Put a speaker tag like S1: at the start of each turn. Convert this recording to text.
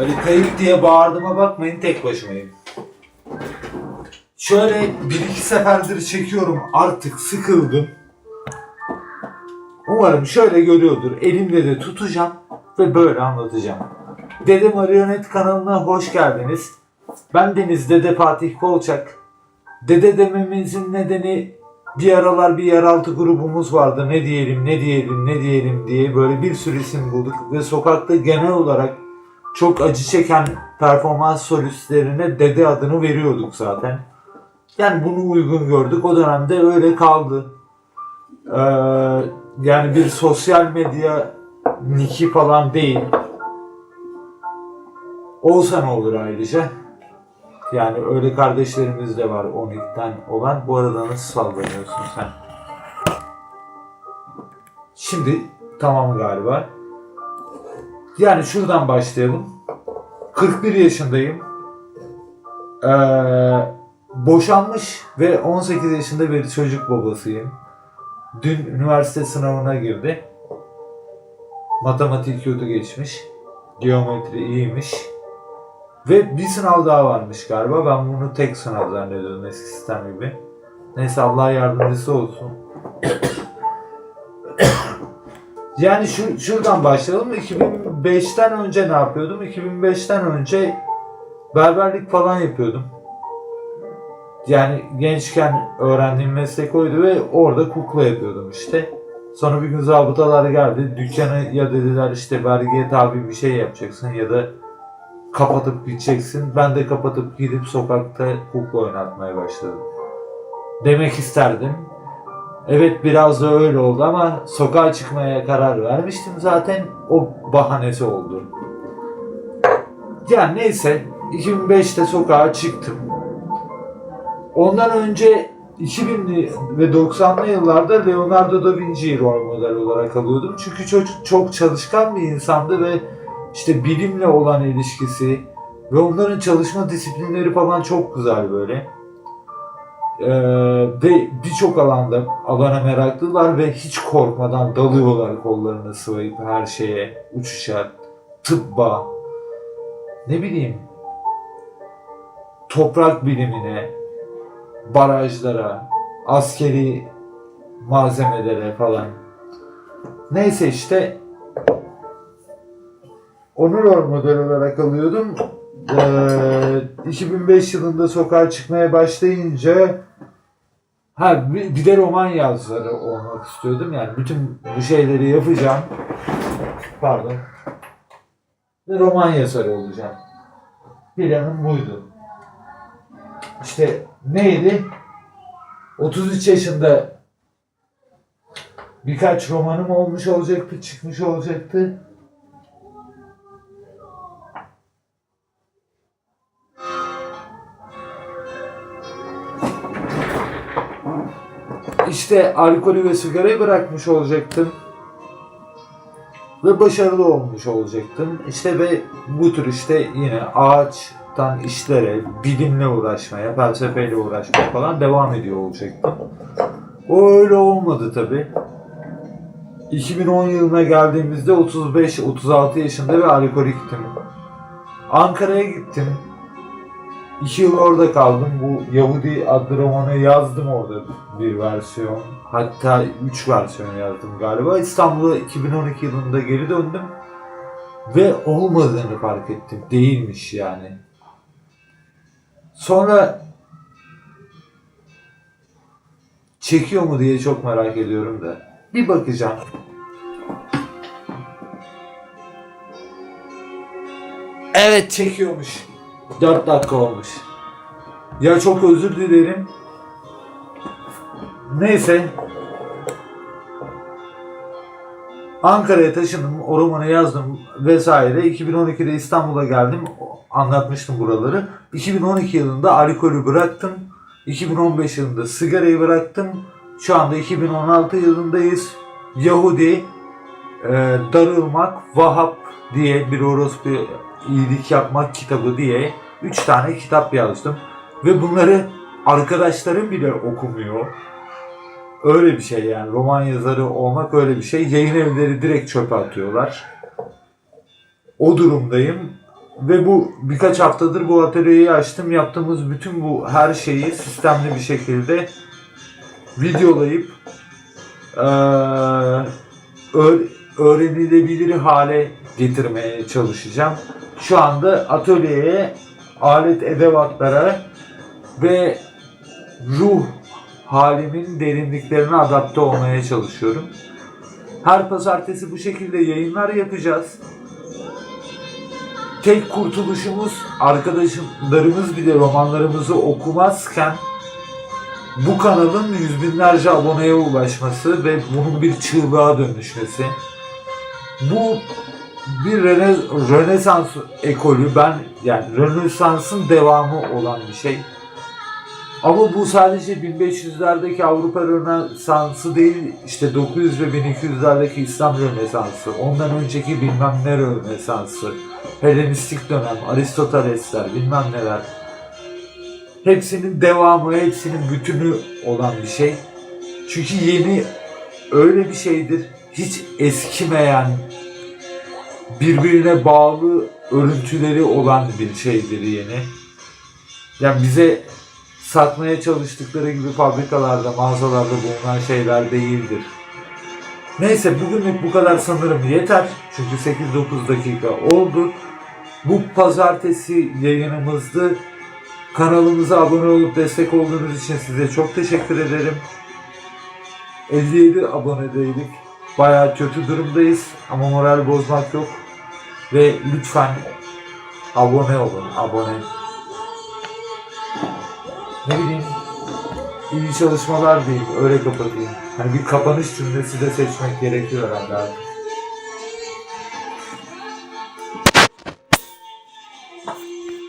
S1: Öyle kayıp diye bağırdığıma bakmayın tek başımayım. Şöyle bir iki seferdir çekiyorum artık sıkıldım. Umarım şöyle görüyordur. Elimde de tutacağım ve böyle anlatacağım. Dede Marionet kanalına hoş geldiniz. Ben Deniz Dede Fatih Kolçak. Dede dememizin nedeni bir aralar bir yeraltı grubumuz vardı. Ne diyelim, ne diyelim, ne diyelim diye böyle bir sürü isim bulduk. Ve sokakta genel olarak çok acı çeken performans solistlerine dede adını veriyorduk zaten. Yani bunu uygun gördük. O dönemde öyle kaldı. Ee, yani bir sosyal medya niki falan değil. Olsa olur ayrıca? Yani öyle kardeşlerimiz de var 12'den olan. Bu arada nasıl sallanıyorsun sen? Şimdi tamam galiba. Yani şuradan başlayalım. 41 yaşındayım. Ee, boşanmış ve 18 yaşında bir çocuk babasıyım. Dün üniversite sınavına girdi. Matematik kötü geçmiş. Geometri iyiymiş. Ve bir sınav daha varmış galiba. Ben bunu tek sınav zannediyordum eski sistem gibi. Neyse Allah yardımcısı olsun. yani şu, şuradan başlayalım. 2005'ten önce ne yapıyordum? 2005'ten önce berberlik falan yapıyordum. Yani gençken öğrendiğim meslek oydu ve orada kukla yapıyordum işte. Sonra bir gün zabıtalar geldi. Dükkanı ya dediler işte vergiye tabi bir şey yapacaksın ya da kapatıp gideceksin. Ben de kapatıp gidip sokakta kukla oynatmaya başladım. Demek isterdim. Evet biraz da öyle oldu ama sokağa çıkmaya karar vermiştim zaten. O bahanesi oldu. Yani neyse 2005'te sokağa çıktım. Ondan önce 2000'li ve 90'lı yıllarda Leonardo da Vinci'yi rol model olarak alıyordum. Çünkü çocuk çok çalışkan bir insandı ve işte bilimle olan ilişkisi ve onların çalışma disiplinleri falan çok güzel böyle. Ee, ve birçok alanda alana meraklılar ve hiç korkmadan dalıyorlar kollarını sıvayıp her şeye, uçuşa, tıbba, ne bileyim toprak bilimine, barajlara, askeri malzemelere falan. Neyse işte onu rol model olarak alıyordum. Ee, 2005 yılında sokağa çıkmaya başlayınca ha bir, de roman yazarı olmak istiyordum. Yani bütün bu şeyleri yapacağım. Pardon. Ve roman yazarı olacağım. Planım buydu. İşte neydi? 33 yaşında birkaç romanım olmuş olacaktı, çıkmış olacaktı. İşte alkolü ve sigarayı bırakmış olacaktım. Ve başarılı olmuş olacaktım. İşte ve bu tür işte yine ağaçtan işlere, bilimle uğraşmaya, felsefeyle uğraşmaya falan devam ediyor olacaktım. O öyle olmadı tabi. 2010 yılına geldiğimizde 35-36 yaşında ve alkoliktim. Ankara'ya gittim. İki yıl orada kaldım. Bu Yahudi adlı romanı yazdım orada bir versiyon. Hatta üç versiyon yazdım galiba. İstanbul'a 2012 yılında geri döndüm. Ve olmadığını fark ettim. Değilmiş yani. Sonra çekiyor mu diye çok merak ediyorum da. Bir bakacağım. Evet çekiyormuş. 4 dakika olmuş. Ya çok özür dilerim. Neyse. Ankara'ya taşındım, o romanı yazdım vesaire. 2012'de İstanbul'a geldim. Anlatmıştım buraları. 2012 yılında alkolü bıraktım. 2015 yılında sigarayı bıraktım. Şu anda 2016 yılındayız. Yahudi, e, Darılmak, Vahap diye bir orospu iyilik yapmak kitabı diye 3 tane kitap yazdım. Ve bunları arkadaşlarım bile okumuyor. Öyle bir şey yani. Roman yazarı olmak öyle bir şey. Yayın evleri direkt çöpe atıyorlar. O durumdayım. Ve bu birkaç haftadır bu atölyeyi açtım. Yaptığımız bütün bu her şeyi sistemli bir şekilde videolayıp eee, öğ- öğrenilebilir hale getirmeye çalışacağım. Şu anda atölyeye, alet edevatlara ve ruh halimin derinliklerine adapte olmaya çalışıyorum. Her pazartesi bu şekilde yayınlar yapacağız. Tek kurtuluşumuz arkadaşlarımız bile romanlarımızı okumazken bu kanalın yüz binlerce aboneye ulaşması ve bunun bir çığlığa dönüşmesi. Bu bir rene, Rönesans ekolü ben yani Rönesans'ın devamı olan bir şey. Ama bu sadece 1500'lerdeki Avrupa Rönesansı değil, işte 900 ve 1200'lerdeki İslam Rönesansı, ondan önceki bilmem ne Rönesansı, Helenistik dönem, Aristotelesler, bilmem neler. Hepsinin devamı, hepsinin bütünü olan bir şey. Çünkü yeni öyle bir şeydir, hiç eskimeyen, birbirine bağlı örüntüleri olan bir şeydir yeni. Yani bize satmaya çalıştıkları gibi fabrikalarda, mağazalarda bulunan şeyler değildir. Neyse bugünlük bu kadar sanırım yeter. Çünkü 8-9 dakika oldu. Bu pazartesi yayınımızdı. Kanalımıza abone olup destek olduğunuz için size çok teşekkür ederim. 57 abonedeydik. Bayağı kötü durumdayız ama moral bozmak yok. Ve lütfen abone olun, abone. Ne bileyim, iyi çalışmalar diyeyim, öyle kapatayım. Hani bir kapanış cümlesi de seçmek gerekiyor herhalde.